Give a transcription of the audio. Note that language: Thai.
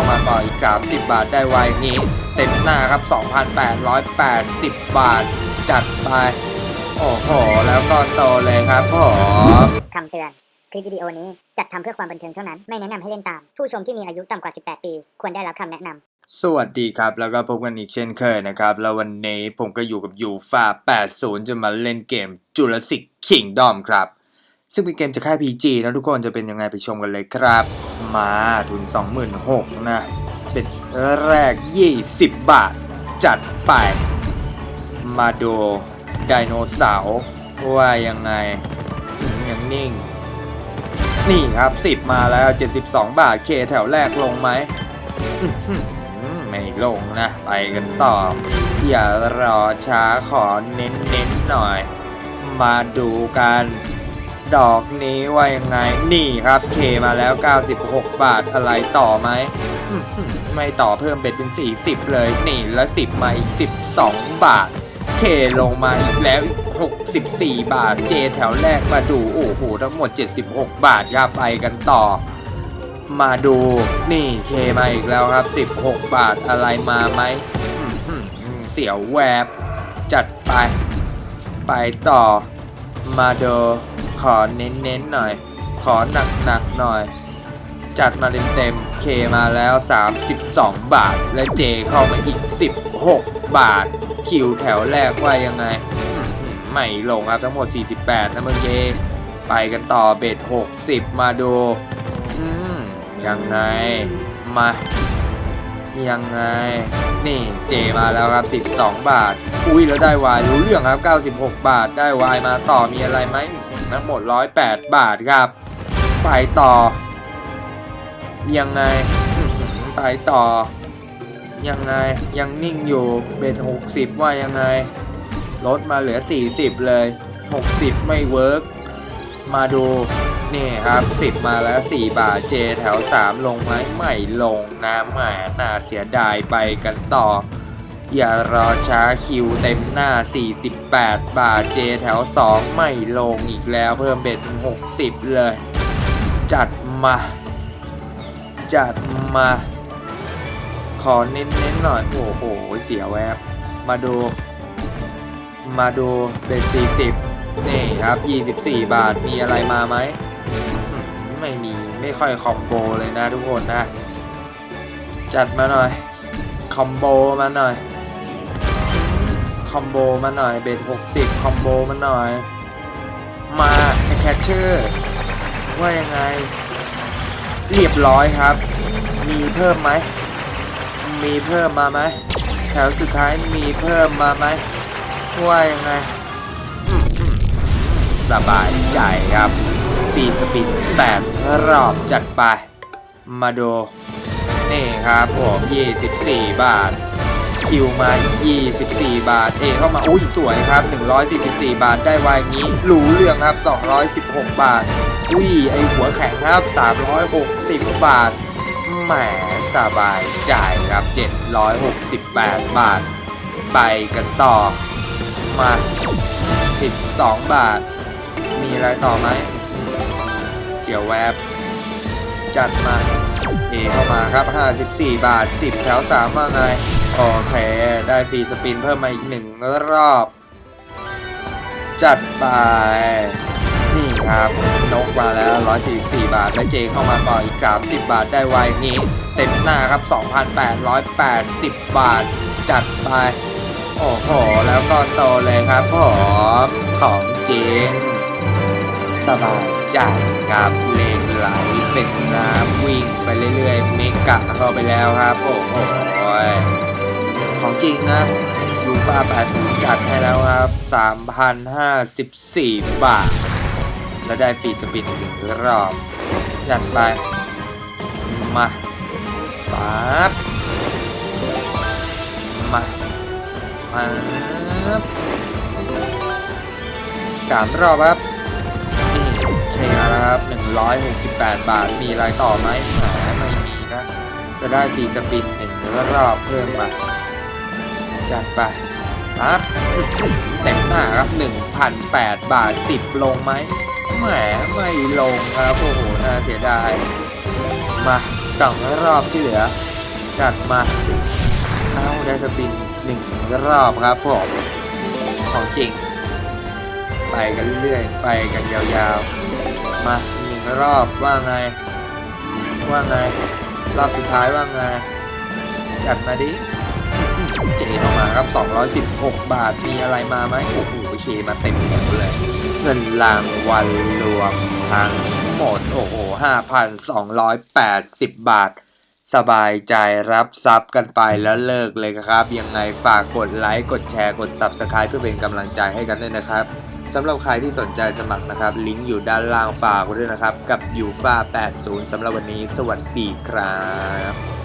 เข้ามาต่ออีก 30 บาทได้ไวนี้ เต็มหน้าครับ 2,880 บาท จัดไป โอ้โห แล้วก็โตเลยครับผมคำเตือน คลิปวิดีโอนี้จัดทำเพื่อความบันเทิงเท่านั้น ไม่แนะนำให้เล่นตาม ผู้ชมที่มีอายุต่ำกว่า 18 ปี ควรได้รับคำแนะนำสวัสดีครับ แล้วก็พบกันอีกเช่นเคยนะครับ แล้ววันนี้ผมก็อยู่กับยูฟา80 จะมาเล่นเกม Jurassic Kingdom ครับ ซึ่งเป็นเกมจากค่าย PG นะทุกคนจะเป็นยังไงไปชมกันเลยครับ มาทุน 26,000นะเป็นแรก 20 บาท จัดไป มาดูไดโนเสาร์ว่ายังไงอืมยังนิ่ง นี่ครับ 10 มาแล้ว 72 บาท เคแถวแรกลงไหมไม่ลงนะ ไปกันต่อ อย่ารอช้าขอเน้นๆหน่อย มาดูกัน ดอกนี้ว่ายังไง นี่ครับเคมาแล้ว 96 บาทอะไรต่อไหมไม่ต่อเพิ่มเบ็ดเป็น 40 เลยนี่แล้ว 10 มาอีก 12 บาท เคลงมาอีกแล้วอีก64 บาทเจแถวแรกมาดู โอ้โห ทั้งหมด 76 บาทครับไปกันต่อ มาดูนี่เคมาอีกแล้วครับ 16 บาทอะไรมาไหมเสียวแวบ จัดไป ไปต่อ มาดูขอเน้นๆหน่อย ขอหนักๆหน่อย จัดมาเต็มๆเคมาแล้ว 32 บาท และเจเข้ามาอีก 16 บาท คิวแถวแรกว่ายังไงไม่ลงครับทั้งหมด 48 นะเมื่อกี้ไปกันต่อเบ็ด 60 มาดู อืมยังไง มา ยังไง นี่เจมาแล้วครับ 12 บาท อุ้ยแล้วได้วายรู้เรื่องครับ 96 บาท ได้วายมาต่อมีอะไรไหมทั้งหมด 108 บาทครับ ไปต่อ ยังไงอื้อหือไปต่อ ยังไง ยังนิ่งอยู่ เบ็ด 60 ว่ายังไง ลดมาเหลือ 40 เลย 60 ไม่เวิร์กมาดู นี่ครับ10มาแล้ว 4 บาทเจแถว 3 ลงไหมไม่ลงนะแหมน่าเสียดายไปกันต่อ อย่ารอช้าคิวเต็มหน้า 48 บาทเจแถว 2 ไม่ลงอีกแล้วเพิ่มเบ็ดเป็น 60 เลย จัดมา จัดมา ขอเน้นๆหน่อย โอ้โห เสียแวบ มาดู มาดูเบ็ด40นี่ครับ 24 บาท มีอะไรมาไหม ไม่มีไม่ค่อยคอมโบเลยนะทุกคนนะ จัดมาหน่อย คอมโบมาหน่อย คอมโบมาหน่อย เบ็ด60คอมโบมาหน่อย มาแคชเชอร์ว่ายังไง เรียบร้อยครับ มีเพิ่มไหม มีเพิ่มมาไหมแถวสุดท้ายมีเพิ่มมาไหมว่ายังไงสบายใจครับ ฟรีสปินแปดรอบจัดไป มาดู นี่ครับผม 24 บาท คิวมา 24 บาท เอเข้ามาอุ้ยสวยครับ 144 บาทได้วอย่างนี้รู้เรื่องครับ 216 บาทอุ้ยไอหัวแข็งครับ 360 บาทแหมสบายใจครับ 768 บาท ไปกันต่อมา 12 บาท มีอะไรต่อไหม เสียวแวบ จัดมาเอเข้ามาครับ 54 บาท 10 แถว 3 ว่าไง โอเค ได้ฟรีสปินเพิ่มมาอีกหนึ่งรอบ จัดไป นี่ครับ นกมาแล้ว 144 บาท และเจเข้ามาต่ออีก 30 บาทได้ไวนี้ เต็มหน้าครับ 2,880 บาท จัดไป โอ้โห แล้วก็โตเลยครับผมของจริง สบายใจครับเลนไหลเป็นน้ำวิ่งไปเรื่อยๆเมกะเข้าไปแล้วครับ โอ้โหของจริงนะยูฟา80จัดให้แล้วครับ 3,054 บาท แล้วได้ฟรีสปินหนึ่งรอบ จัดไป มาปั๊บมาปั๊บสามรอบครับ เคแล้วครับ 168 บาท มีอะไรต่อไหมแหมไม่มีนะ จะได้ฟรีสปินหนึ่งรอบเพิ่มมาจัดไปปั๊บเต็มหน้าครับ 1,008 บาท 10 ลงไหมแหมไม่ลงครับ โอ้โห น่าเสียดาย มาสองรอบที่เหลือ จัดมาเอ้าได้สปินหนึ่งรอบครับผมของจริง ไปกันเรื่อยๆ ไปกันยาวๆ มาหนึ่งรอบว่าไง ว่าไง รอบสุดท้ายว่าไง จัดมาดิ เจออกมาครับ 216 บาท มีอะไรมาไหมโอ้โหเชมาเต็มแถวเลย เงินรางวัลรวมทั้งหมด โอ้โห 5,280 บาทสบายใจรับทรัพย์กันไปแล้วเลิกเลยครับ ยังไงฝากกดไลค์ กดแชร์ กด Subscribe เพื่อเป็นกำลังใจให้กันด้วยนะครับ สำหรับใครที่สนใจสมัครนะครับ ลิงก์อยู่ด้านล่างฝากไว้ด้วยนะครับ กับยูฟ่า80สำหรับวันนี้สวัสดีครับ